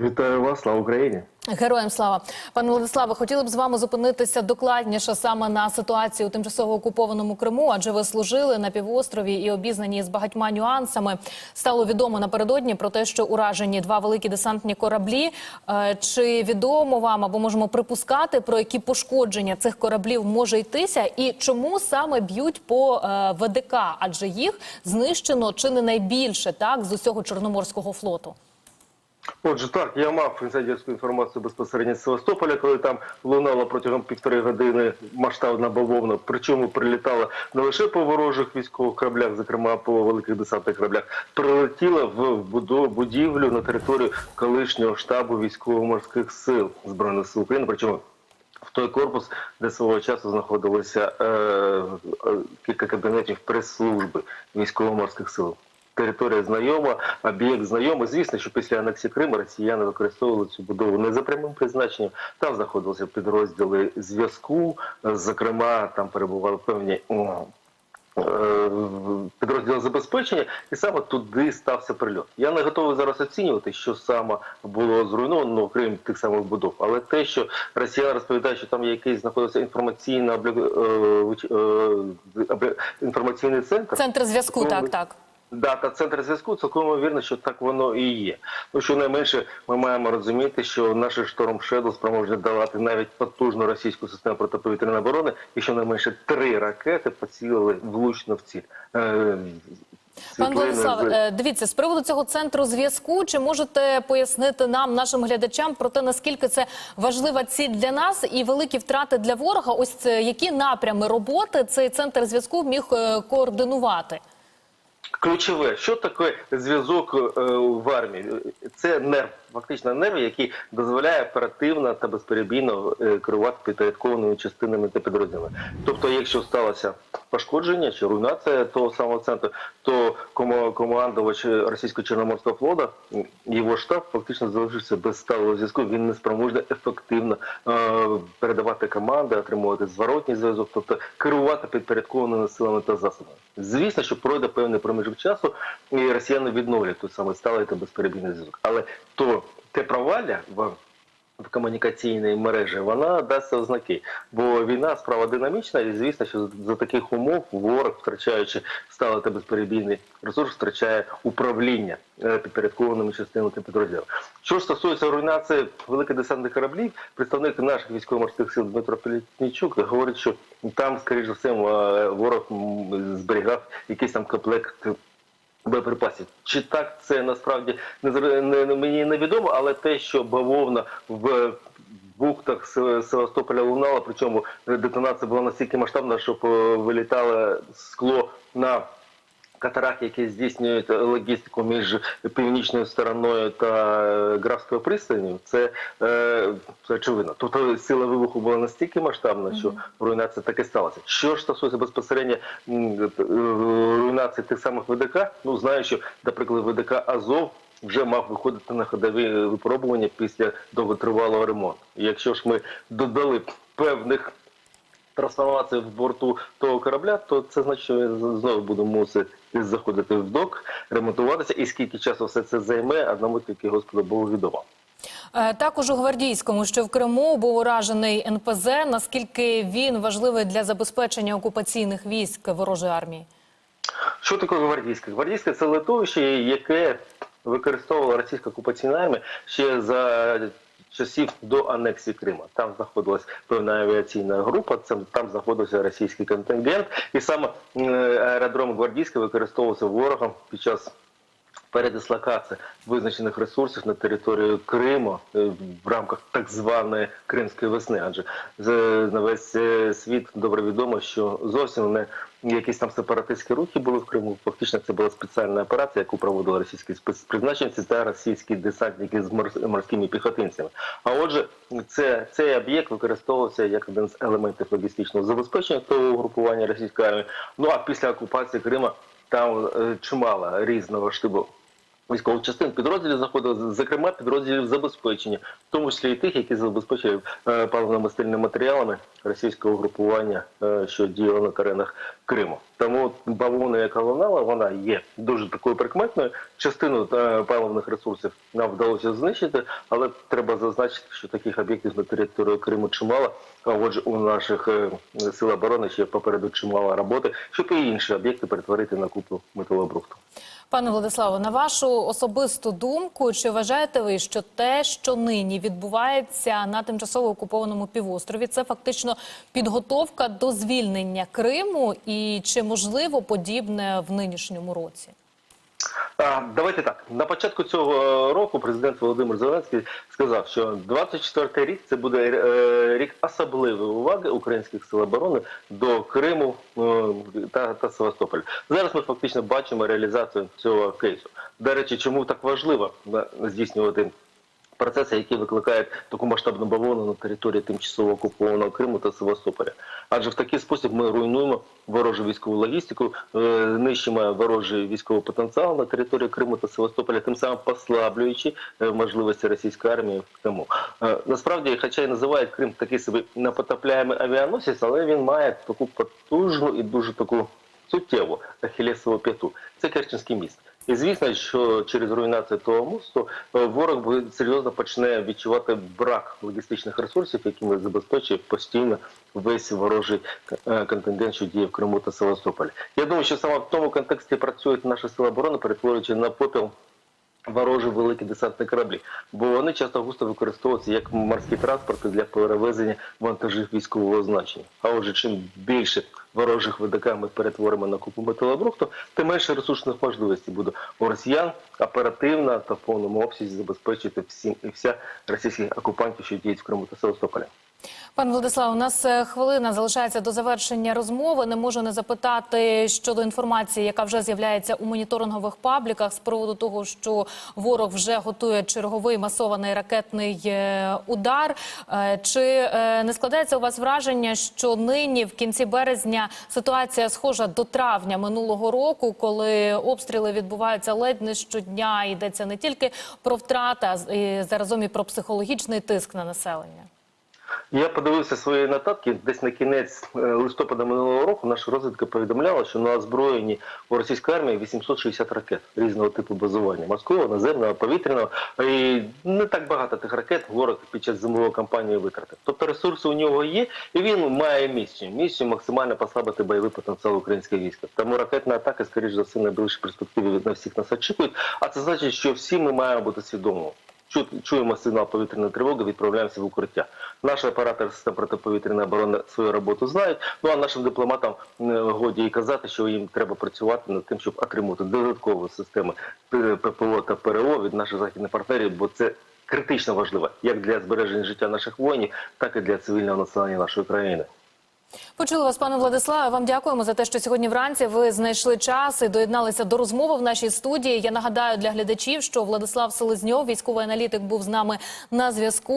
Вітаю вас, слава Україні! Героям слава пане Владиславе, хотіли б з вами зупинитися докладніше саме на ситуації у тимчасово окупованому Криму, адже ви служили на півострові і обізнані з багатьма нюансами. Стало відомо напередодні про те, що уражені два великі десантні кораблі. Е, Чи відомо вам або можемо припускати про які пошкодження цих кораблів може йтися, і чому саме б'ють по е, ВДК? Адже їх знищено чи не найбільше так з усього чорноморського флоту. Отже, так я мав інсайдерську інформацію безпосередньо з Севастополя, коли там лунала протягом півтори години масштабна бавовна. Причому прилітала не лише по ворожих військових кораблях, зокрема по великих десантних кораблях, прилетіла в будівлю на територію колишнього штабу військово-морських сил збройних сил України. Причому в той корпус, де свого часу знаходилося е, е, кілька кабінетів прес-служби військово-морських сил. Територія знайома, об'єкт знайомий. Звісно, що після анексії Криму росіяни використовували цю будову не за прямим призначенням. Там знаходилися підрозділи зв'язку. Зокрема, там перебували певні е, підрозділи забезпечення, і саме туди стався прильот. Я не готовий зараз оцінювати, що саме було зруйновано, окрім тих самих будов. Але те, що росіяни розповідають, що там є якийсь знаходиться інформаційно облі- е, е, інформаційний центр. Центр зв'язку, так так. Да, та центр зв'язку цілком ймовірно, що так воно і є. Ну щонайменше ми маємо розуміти, що наші шторм Shadow спроможні давати навіть потужну російську систему протиповітряної оборони, і щонайменше три ракети поцілили влучно в ціль. Е, Пан Владислав, е, дивіться з приводу цього центру зв'язку. Чи можете пояснити нам, нашим глядачам, про те, наскільки це важлива ціль для нас і великі втрати для ворога? Ось це які напрями роботи цей центр зв'язку міг е, координувати? Ключове, що таке зв'язок е, в армії? Це нерв, фактично нерв, який дозволяє оперативно та безперебійно е, керувати підпорядкованими частинами та підрозділами. Тобто, якщо сталося пошкодження чи руйнація того самого центру, то командувач російського чорноморського флота, його штаб фактично залишився без сталого зв'язку. Він не спроможний ефективно е, передавати команди, отримувати зворотній зв'язок, тобто керувати підпорядкованими силами та засобами. Звісно, що пройде певний проміжок часу, і росіяни відновлять той самий сталий та безперебійний зв'язок. Але то те провалля в в комунікаційній мережі вона дасть ознаки, бо війна справа динамічна, і звісно, що за таких умов ворог, втрачаючи сталий та безперебійний ресурс, втрачає управління е, підпорядкованими частинами та підрозділами. Що ж стосується руйнації великих десантних кораблів, представник наших військово-морських сил Дмитро Політнічук говорить, що там, скоріш за все, ворог зберігав якийсь там комплект боєприпасів. Чи так це насправді не, не, мені невідомо, але те, що бавовна в бухтах Се- Севастополя лунала, причому детонація була настільки масштабна, що е, вилітало скло на катерах, які здійснюють логістику між північною стороною та е, Графською пристаню, це, е, це очевидно. Тобто сила вибуху була настільки масштабна, що руйнація таки сталася. Що ж стосується безпосередньо е, руйнації тих самих ВДК, ну знаю, що, наприклад, ВДК Азов. Вже мав виходити на ходові випробування після довготривалого ремонту. Якщо ж ми додали певних трансформації в борту того корабля, то це значить, що він знову буде мусити заходити в док, ремонтуватися, і скільки часу все це займе, одному тільки Господу було відомо. Е, Також у гвардійському, що в Криму був уражений НПЗ. Наскільки він важливий для забезпечення окупаційних військ ворожої армії? Що таке гвардійське? Гвардійське це литовище, яке використовувала російська окупаційна армія ще за часів до анексії Криму. Там знаходилась певна авіаційна група, це там знаходився російський контингент, і саме аеродром гвардійський використовувався ворогом під час. Передислокація визначених ресурсів на територію Криму е, в рамках так званої Кримської весни, адже на весь е, світ добре відомо, що зовсім не якісь там сепаратистські рухи були в Криму. Фактично це була спеціальна операція, яку проводили російські спецпризначенці та російські десантники з морськими піхотинцями. А отже, це цей об'єкт використовувався як один з елементів логістичного забезпечення того угрупування російської армії. Ну а після окупації Крима там е, чимало різного штибу військових частин підрозділів заходили, зокрема підрозділів забезпечення, в тому числі і тих, які забезпечують е, паливно-мастильними матеріалами російського угрупування, е, що діяло на теренах Криму. Тому бавовна, яка лунала, вона є дуже такою прикметною. Частину е, паливних ресурсів нам вдалося знищити, але треба зазначити, що таких об'єктів на території Криму чимало. А отже, у наших е, сил оборони ще попереду чимало роботи, щоб і інші об'єкти перетворити на купу металобрухту. Пане Владиславе, на вашу особисту думку, чи вважаєте ви, що те, що нині відбувається на тимчасово окупованому півострові, це фактично підготовка до звільнення Криму, і чи можливо подібне в нинішньому році? Давайте так. На початку цього е, року президент Володимир Зеленський сказав, що 24-й рік це буде е, рік особливої уваги українських сил оборони до Криму е, та, та Севастополя. Зараз ми фактично бачимо реалізацію цього кейсу. До речі, чому так важливо здійснювати процеси, які викликають таку масштабну бавовну на території тимчасово окупованого Криму та Севастополя. Адже в такий спосіб ми руйнуємо ворожу військову логістику, е, нищимо ворожий військовий потенціал на території Криму та Севастополя, тим самим послаблюючи е, можливості російської армії в Криму. Е, Насправді, хоча й називають Крим такий собі непотопляємий авіаносець, але він має таку потужну і дуже таку суттєву ахілесову п'яту. Це Керченський міст. І звісно, що через руйнацію того мосту е, ворог серйозно почне відчувати брак логістичних ресурсів, якими забезпечує постійно весь ворожий е, контингент, що діє в Криму та Севастополі. Я думаю, що саме в тому контексті працюють наші сили оборони, перетворюючи на попіл ворожі великі десантні кораблі, бо вони часто густо використовуються як морські транспорти для перевезення вантажів військового значення. А отже, чим більше ворожих ВДК ми перетворимо на купу металобрухту, тим менше ресурсних можливостей буде у росіян оперативно та в повному обсязі забезпечити всім і вся російських окупантів, що діють в Криму та Севастополі. Пане Владислав, у нас е, хвилина залишається до завершення розмови. Не можу не запитати щодо інформації, яка вже з'являється у моніторингових пабліках з приводу того, що ворог вже готує черговий масований ракетний е, удар. Е, Чи не складається у вас враження, що нині в кінці березня ситуація схожа до травня минулого року, коли обстріли відбуваються ледь не щодня? Йдеться не тільки про втрати, а заразом і про психологічний тиск на населення. Я подивився свої нотатки. Десь на кінець е, листопада минулого року наша розвідка повідомляла, що на озброєнні у російської армії 860 ракет різного типу базування морського, наземного, повітряного. І не так багато тих ракет ворог під час зимової кампанії витратив. Тобто ресурси у нього є, і він має місію. Місію максимально послабити бойовий потенціал українського війська. Тому ракетні атаки, скоріш за все, в найближчій перспективі від на всіх нас очікують. А це значить, що всі ми маємо бути свідомими. Чу- Чуємо сигнал повітряної тривоги, відправляємося в укриття. Наші оператори систем протиповітряної оборони свою роботу знають. Ну а нашим дипломатам е, годі і казати, що їм треба працювати над тим, щоб отримати додаткові системи ППО та ПРО від наших західних партнерів, бо це критично важливо як для збереження життя наших воїнів, так і для цивільного населення нашої країни. Почули вас, пане Владиславе. Вам дякуємо за те, що сьогодні вранці ви знайшли час і доєдналися до розмови в нашій студії. Я нагадаю для глядачів, що Владислав Селезньов, військовий аналітик, був з нами на зв'язку.